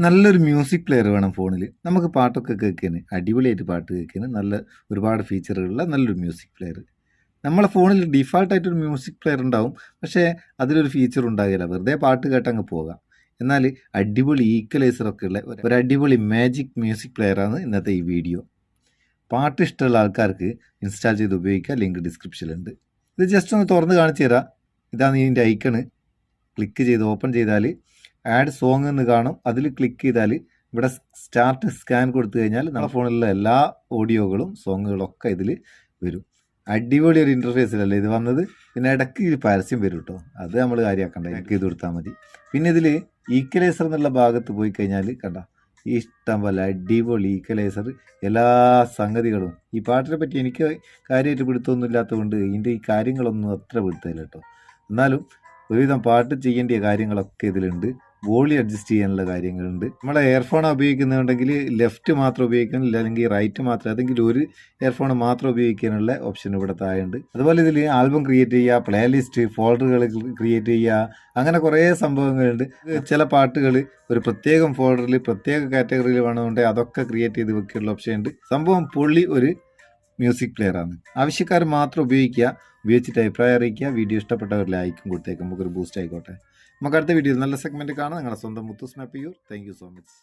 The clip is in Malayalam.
നല്ലൊരു മ്യൂസിക് പ്ലെയർ വേണം ഫോണിൽ നമുക്ക് പാട്ടൊക്കെ കേൾക്കാൻ അടിപൊളിയായിട്ട് പാട്ട് കേൾക്കാൻ നല്ല ഒരുപാട് ഫീച്ചറുകളുള്ള നല്ലൊരു മ്യൂസിക് പ്ലെയർ നമ്മളെ ഫോണിൽ ഡിഫാൾട്ടായിട്ടൊരു മ്യൂസിക് പ്ലെയർ ഉണ്ടാവും. പക്ഷേ അതിലൊരു ഫീച്ചർ ഉണ്ടാകില്ല. വെറുതെ പാട്ട് കേട്ടങ്ങ് പോകാം. എന്നാൽ അടിപൊളി ഈക്വലൈസറൊക്കെ ഉള്ള ഒരു- അടിപൊളി മാജിക് മ്യൂസിക് പ്ലെയറാണ് ഇന്നത്തെ ഈ വീഡിയോ പാട്ട് ഇഷ്ടമുള്ള ആൾക്കാർക്ക് ഇൻസ്റ്റാൾ ചെയ്ത് ഉപയോഗിക്കുക ലിങ്ക് ഡിസ്ക്രിപ്ഷനിലുണ്ട് ഇത് ജസ്റ്റ് ഒന്ന് തുറന്ന് കാണിച്ചു തരാം. ഇതാണ് ഇതിന്റെ ഐക്കണ് ക്ലിക്ക് ചെയ്ത് ഓപ്പൺ ചെയ്താൽ ആഡ് സോങ് എന്ന് കാണും. അതിൽ ക്ലിക്ക് ചെയ്താൽ ഇവിടെ സ്റ്റാർട്ട് സ്കാൻ കൊടുത്തു കഴിഞ്ഞാൽ നമ്മുടെ ഫോണിലുള്ള എല്ലാ ഓഡിയോകളും സോങ്ങുകളും ഒക്കെ ഇതിൽ വരും. അടിപൊളി ഒരു ഇന്റർഫേസിലല്ലേ ഇത് വന്നത്? പിന്നെ ഇടയ്ക്ക് ഈ പരസ്യം വരും കേട്ടോ അത് നമ്മൾ കാര്യമാക്കണ്ട എനിക്ക് ഇത് കൊടുത്താൽ മതി. പിന്നെ ഇതിൽ ഈക്വലൈസർ എന്നുള്ള ഭാഗത്ത് പോയി കഴിഞ്ഞാൽ കണ്ട ഇഷ്ടം പോലെ അടിപൊളി ഈക്വലൈസർ എല്ലാ സംഗതികളും. ഈ പാട്ടിനെ പറ്റി എനിക്ക് കാര്യമായിട്ട് പിടുത്തമൊന്നും ഇല്ലാത്തതുകൊണ്ട് ഇതിന്റെ ഈ കാര്യങ്ങളൊന്നും അത്ര പിടുത്തമില്ല കേട്ടോ എന്നാലും ഒരുവിധം പാട്ട് ചെയ്യേണ്ട കാര്യങ്ങളൊക്കെ ഇതിലുണ്ട്. വോളി അഡ്ജസ്റ്റ് ചെയ്യാനുള്ള കാര്യങ്ങളുണ്ട്. നമ്മളെ എയർഫോൺ ഉപയോഗിക്കുന്നുണ്ടെങ്കിൽ ലെഫ്റ്റ് മാത്രം ഉപയോഗിക്കണം അല്ലെങ്കിൽ റൈറ്റ് മാത്രം അല്ലെങ്കിൽ ഒരു എയർഫോൺ മാത്രം ഉപയോഗിക്കാനുള്ള ഓപ്ഷൻ ഇവിടെ താഴെയുണ്ട്. അതുപോലെ ഇതിൽ ആൽബം ക്രിയേറ്റ് ചെയ്യുക പ്ലേലിസ്റ്റ് ഫോൾഡറുകൾ ക്രിയേറ്റ് ചെയ്യുക അങ്ങനെ കുറേ സംഭവങ്ങളുണ്ട്. ചില പാട്ടുകൾ ഒരു പ്രത്യേകം ഫോൾഡറിൽ പ്രത്യേക കാറ്റഗറിയിൽ വേണമെന്നുണ്ടെങ്കിൽ അതൊക്കെ ക്രിയേറ്റ് ചെയ്ത് വെക്കാനുള്ള ഓപ്ഷൻ ഉണ്ട്. സംഭവം പൊള്ളി ഒരു മ്യൂസിക് പ്ലെയറാണ്. ആവശ്യക്കാർ മാത്രം ഉപയോഗിക്കുക ഉപയോഗിച്ചിട്ട് അഭിപ്രായം അറിയിക്കുക വീഡിയോ ഇഷ്ടപ്പെട്ടവർ ലൈക്കും കൊടുത്തേക്കും. നമുക്കൊരു ബൂസ്റ്റ് ആയിക്കോട്ടെ. നമുക്ക് അടുത്ത വീഡിയോയിൽ നല്ല സെഗ്മെന്റ് കാണാം. നിങ്ങളുടെ സ്വന്തം Muthu snap your thank so much